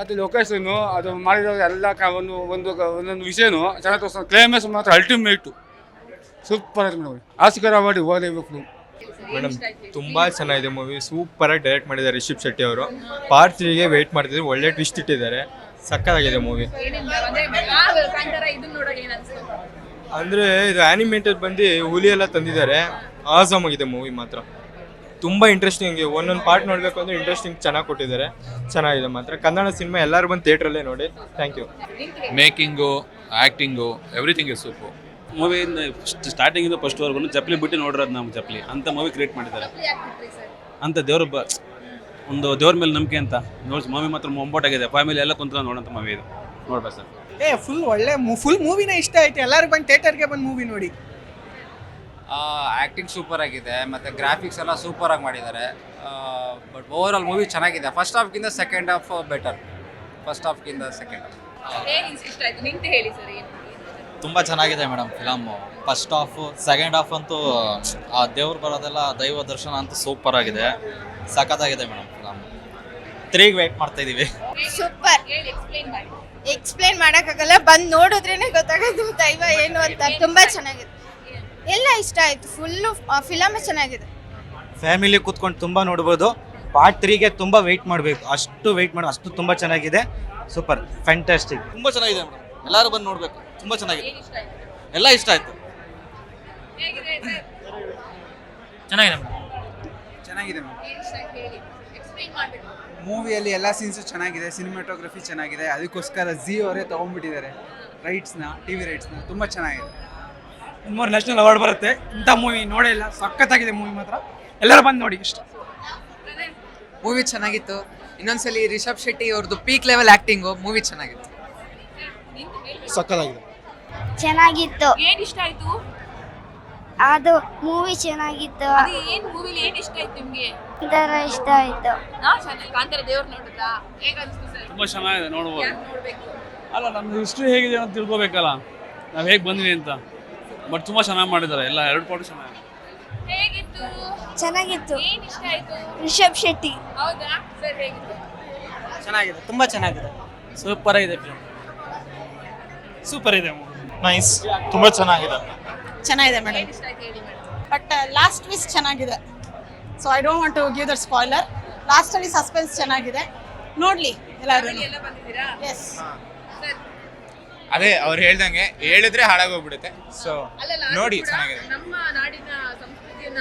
ಅದು ಲೊಕೇಶನ್ನು ಅದು ಮಾಡಿರೋ ಎಲ್ಲ ಕ ಒಂದು ಒಂದು ಒಂದೊಂದು ವಿಷಯನೂ ಚೆನ್ನಾಗಿ ತೋರಿಸ್ತಾರೆ ಕ್ಲೈಮ್ಯಾಕ್ಸ್ ಮಾತ್ರ ಅಲ್ಟಿಮೇಟು ಸೂಪರ್ ಆಗಿ ಮೇಡಮ್ ಆಸ್ಕರ್ ಅವಾರ್ಡ್ ಹೋಗಲೇಬೇಕು ಮೇಡಮ್ ತುಂಬ ಚೆನ್ನಾಗಿದೆ ಮೂವಿ ಸೂಪರ್ ಆಗಿ ಡೈರೆಕ್ಟ್ ಮಾಡಿದ್ದಾರೆ ರಿಷಬ್ ಶೆಟ್ಟಿ ಅವರು. ಪಾರ್ಟ್ ತ್ರೀಗೆ ವೇಟ್ ಮಾಡ್ತಿದ್ರು ಒಳ್ಳೆ ಟ್ವಿಸ್ಟ್ ಇಟ್ಟಿದ್ದಾರೆ. ಸಕ್ಕತ್ತಾಗಿದೆ ಮೂವಿ ಅಂದ್ರೆ ಇದು ಆ್ಯನಿಮೇಟೆಡ್ ಬಂದು ಹುಲಿ ಎಲ್ಲ ತಂದಿದ್ದಾರೆ. ಆಸಮ್ ಆಗಿದೆ ಮೂವಿ ಮಾತ್ರ. ತುಂಬಾ ಇಂಟ್ರೆಸ್ಟಿಂಗ್ ಒಂದೊಂದು ಪಾರ್ಟ್ ನೋಡಬೇಕು ಅಂದ್ರೆ ಇಂಟ್ರೆಸ್ಟಿಂಗ್ ಚೆನ್ನಾಗಿ ಕೊಟ್ಟಿದ್ದಾರೆ. ಚೆನ್ನಾಗಿದೆ ಮಾತ್ರ. ಕನ್ನಡ ಸಿನಿಮಾ ಎಲ್ಲರೂ ಬಂದು ಥಿಯೇಟ್ರಲ್ಲೇ ನೋಡಿ. Thank you making acting everything is super ಮೂವಿಯಿಂದ ಸ್ಟಾರ್ಟಿಂಗಿಂದ ಫಸ್ಟ್ವರೆಗೂ ಚಪ್ಪಲಿ ಬಿಟ್ಟು ನೋಡಿರೋದು ನಮ್ಮ ಚಪ್ಪಲಿ. ಅಂತ ಮೂವಿ ಕ್ರಿಯೇಟ್ ಮಾಡಿದ್ದಾರೆ. ಯಾಕೆ ಬಿಟ್ರಿ ಸರ್ ಅಂತ ದೇವ್ರ ಬ ಒಂದು ದೇವ್ರ ಮೇಲೆ ನಂಬಿಕೆ ಅಂತ. ನೋಡಿ ಮೂವಿ ಮಾತ್ರ ಮೊಂಬಾಟಾಗಿದೆ ಫ್ಯಾಮಿಲಿ ಎಲ್ಲ ಕುಂತ್ಕೊಂಡು ನೋಡೋಂಥ ಮೂವಿ ಇದು. ನೋಡ್ಬೇಕು ಸರ್. ಏ ಫುಲ್ ಒಳ್ಳೆ ಫುಲ್ ಮೂವಿನೇ ಇಷ್ಟ ಆಯ್ತು. ಎಲ್ಲರೂ ಬಂದು ಥಿಯೇಟರ್ಗೆ ಬಂದು ಮೂವಿ ನೋಡಿ. ಆ್ಯಕ್ಟಿಂಗ್ ಸೂಪರ್ ಆಗಿದೆ ಮತ್ತು ಗ್ರಾಫಿಕ್ಸ್ ಎಲ್ಲ ಸೂಪರ್ ಆಗಿ ಮಾಡಿದ್ದಾರೆ. ಬಟ್ ಓವರ್ ಆಲ್ ಮೂವಿ ಚೆನ್ನಾಗಿದೆ. ಫಸ್ಟ್ ಹಾಫ್ಗಿಂತ ಸೆಕೆಂಡ್ ಹಾಫ್ ಬೆಟರ್ ಫಸ್ಟ್ ಹಾಫ್ಗಿಂತ ಸೆಕೆಂಡ್ ಹಾಫ್ ಏನ್ ಇಷ್ಟ ಆಯ್ತು? ನಿಂತು ಹೇಳಿ ಸರ್ ಏನು ತುಂಬ ಚೆನ್ನಾಗಿದೆ madam film first half second half ಅಂತೂ ಆ ದೇವ್ರು ಬರೋದೆಲ್ಲ ದೈವ ದರ್ಶನ ಅಂತೂ ಸೂಪರ್ ಆಗಿದೆ. ಸಖತ್ತಾಗಿದೆ ಮೇಡಮ್ ಫಿಲಮ್ ತ್ರೀಗೆ ವೆಯ್ಟ್ ಮಾಡ್ತಾ ಇದೀವಿ. ಸೂಪರ್ ಹೇಳಿ ಎಕ್ಸ್ಪ್ಲೈನ್ ಮಾಡಿ. ಎಕ್ಸ್ಪ್ಲೇನ್ ಮಾಡೋಕ್ಕಾಗಲ್ಲ. ಬಂದು ನೋಡಿದ್ರೇನೆ ಗೊತ್ತಾಗೋದು ದೈವ ಏನು ಅಂತ. ತುಂಬಾ ಚೆನ್ನಾಗಿದೆ ಎಲ್ಲ ಇಷ್ಟ ಆಯ್ತು. ಫುಲ್ಲು ಫಿಲಮ್ ಚೆನ್ನಾಗಿದೆ. ಫ್ಯಾಮಿಲಿ ಕೂತ್ಕೊಂಡು ತುಂಬ ನೋಡ್ಬೋದು. ಪಾರ್ಟ್ ತ್ರೀಗೆ ತುಂಬ ವೆಯ್ಟ್ ಮಾಡಬೇಕು. ಅಷ್ಟು ವೆಯ್ಟ್ ಮಾಡಿ ಅಷ್ಟು ತುಂಬ ಚೆನ್ನಾಗಿದೆ. ಸೂಪರ್ ಫ್ಯಾಂಟಾಸ್ಟಿಕ್ ತುಂಬ ಚೆನ್ನಾಗಿದೆ ಮೇಡಮ್. ಎಲ್ಲರೂ ಬಂದು ನೋಡಬೇಕು. ತುಂಬ ಚೆನ್ನಾಗಿದೆ. ಎಲ್ಲ ಇಷ್ಟ ಆಯ್ತು? ಎಲ್ಲ ಇಷ್ಟ ಆಯಿತು. ಚೆನ್ನಾಗಿದೆ ಸರ್? ಚೆನ್ನಾಗಿದೆ ಚೆನ್ನಾಗಿದೆ ಏನ್ ಇಷ್ಟ ಆಯ್ತು ಹೇಳಿ. ಎಕ್ಸ್ಪ್ಲೈನ್ ಮಾಡ್ಬೇಕು. ಮೂವಿಯಲ್ಲಿ ಎಲ್ಲ ಸೀನ್ಸು ಚೆನ್ನಾಗಿದೆ. ಸಿನಿಮಾಟೋಗ್ರಫಿ ಚೆನ್ನಾಗಿದೆ. ಅದಕ್ಕೋಸ್ಕರ ಜಿ ಅವರೇ ತೊಗೊಂಡ್ಬಿಟ್ಟಿದ್ದಾರೆ. ರೈಟ್ಸ್ನ ಟಿ ವಿ ರೈಟ್ಸ್ನ ತುಂಬ ಚೆನ್ನಾಗಿದೆ. ಮೂರು ನ್ಯಾಷನಲ್ ಅವಾರ್ಡ್ ಬರುತ್ತೆ. ಇಂಥ ಮೂವಿ ನೋಡೇ ಇಲ್ಲ. ಸಖತ್ತಾಗಿದೆ ಮೂವಿ ಮಾತ್ರ. ಎಲ್ಲರೂ ಬಂದು ನೋಡಿ ಇಷ್ಟ. ಮೂವಿ ಚೆನ್ನಾಗಿತ್ತು. ಇನ್ನೊಂದ್ಸಲಿ ರಿಷಬ್ ಶೆಟ್ಟಿ ಅವ್ರದ್ದು ಪೀಕ್ ಲೆವೆಲ್ ಆಕ್ಟಿಂಗು ಮೂವಿ ಚೆನ್ನಾಗಿತ್ತು. ಸಕ್ಕತ್ತಾಗಿದೆ ಚೆನ್ನಾಗಿತ್ತು. ಏನ್ ಇಷ್ಟ ಆಯ್ತು? ಅದು ಮೂವಿ ಚೆನ್ನಾಗಿತ್ತು. ಅದು ಏನ್ ಮೂವಿಲಿ ಏನ್ ಇಷ್ಟ ಆಯ್ತು ನಿಮ್ಗೆ? ಒಂಥರ ಇಷ್ಟ ಆಯ್ತು. ನಾ ಚೆನ್ನಾಗಿ ಕಾಂತಾರ ದೇವ್ರ ನೋಡಿದ್ರಾ ಹೇಗ ಅನ್ಸ್ತು ಸರ್? ತುಂಬ ಚೆನ್ನಾಗಿದೆ ನೋಡ್ಬೋದು. ಯಾಕೆ ನೋಡ್ಬೇಕು? ಅಲ್ಲ ನಮ್ಮ ಹಿಸ್ಟ್ರಿ ಹೇಗಿದೆ ಅಂತ ತಿಳ್ಕೊಬೇಕಲ್ಲ. ನಾವು ಹೇಗೆ ಬಂದ್ವಿ ಅಂತ. ಬಟ್ ತುಂಬಾ ಚೆನ್ನಾಗಿ ಮಾಡಿದ್ದಾರೆ. ಎಲ್ಲ ಎರಡು ಪಾರ್ಟ್ ಚೆನ್ನಾಗಿದೆ ಹೇಗಿತ್ತು? ಚೆನ್ನಾಗಿತ್ತು. ಏನ್ ಇಷ್ಟ ಆಯ್ತು? ರಿಷಬ್ ಶೆಟ್ಟಿ. ಹೌದಾ? ಸರ್ ಹೇಗಿತ್ತು? ಚೆನ್ನಾಗಿದೆ ತುಂಬಾ ಚೆನ್ನಾಗಿದೆ. ಸೂಪರ್ ಆಗಿದೆ ಫಿಲ್ಮ್ ಸೂಪರ್ ಇದೆ ನೈಸ್ ತುಂಬಾ ಚೆನ್ನಾಗಿದೆ. ಚೆನ್ನಾಗಿದೆ ಏನ್ ಇಷ್ಟ ಆಯ್ತು ಹೇಳಿ ಮೇಡಮ್ ಬಟ್ ಲಾಸ್ಟ್ ವೀಸ್ ಚೆನ್ನಾಗಿದೆ. So I don't want to give that spoiler ಲಾಸ್ಟಲ್ಲಿ ಸಸ್ಪೆನ್ಸ್ ಚೆನ್ನಾಗಿದೆ. ನೋಡ್ಲಿ ಎಲ್ಲರೂ ಎಲ್ಲ ಬಂದಿದ್ದೀರಾ? ಎಸ್ ಅದೇ ಅವ್ರು ಹೇಳ್ದಂಗೆ ಹೇಳಿದ್ರೆ ಹಾಳಾಗೋಗ್ಬಿಡುತ್ತೆ. ಸೊ ನೋಡಿ, ಚೆನ್ನಾಗಿದೆ. ನಮ್ಮ ನಾಡಿನ ಸಂಸ್ಕೃತಿಯನ್ನ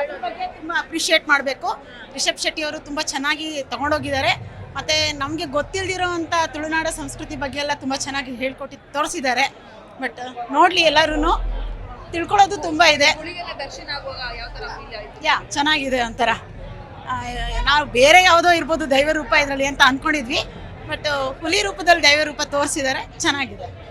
ಅದ್ರ ಬಗ್ಗೆ ತುಂಬ ಅಪ್ರಿಷಿಯೇಟ್ ಮಾಡಬೇಕು. ರಿಷಬ್ ಶೆಟ್ಟಿ ಅವರು ತುಂಬ ಚೆನ್ನಾಗಿ ತಗೊಂಡೋಗಿದ್ದಾರೆ. ಮತ್ತು ನಮಗೆ ಗೊತ್ತಿಲ್ದಿರೋ ಅಂಥ ತುಳುನಾಡ ಸಂಸ್ಕೃತಿ ಬಗ್ಗೆ ಎಲ್ಲ ತುಂಬ ಚೆನ್ನಾಗಿ ಹೇಳ್ಕೊಟ್ಟು ತೋರಿಸಿದ್ದಾರೆ. ಬಟ್ ನೋಡಲಿ ಎಲ್ಲರೂ ತಿಳ್ಕೊಳ್ಳೋದು ತುಂಬ ಇದೆ. ಹುಳಿಗೆಲ್ಲ ದರ್ಶನ ಆಗುವಾಗ ಯಾವ ತರ ಫೀಲ್ ಆಯ್ತು? ಯಾ ಚೆನ್ನಾಗಿದೆ ಒಂಥರ. ಆ, ನಾವು ಬೇರೆ ಯಾವುದೋ ಇರ್ಬೋದು ದೈವ ರೂಪ ಇದರಲ್ಲಿ ಅಂತ ಅಂದ್ಕೊಂಡಿದ್ವಿ ಬಟ್ ಹುಲಿ ರೂಪದಲ್ಲಿ ದೈವ ರೂಪ ತೋರಿಸಿದ್ದಾರೆ. ಚೆನ್ನಾಗಿದೆ.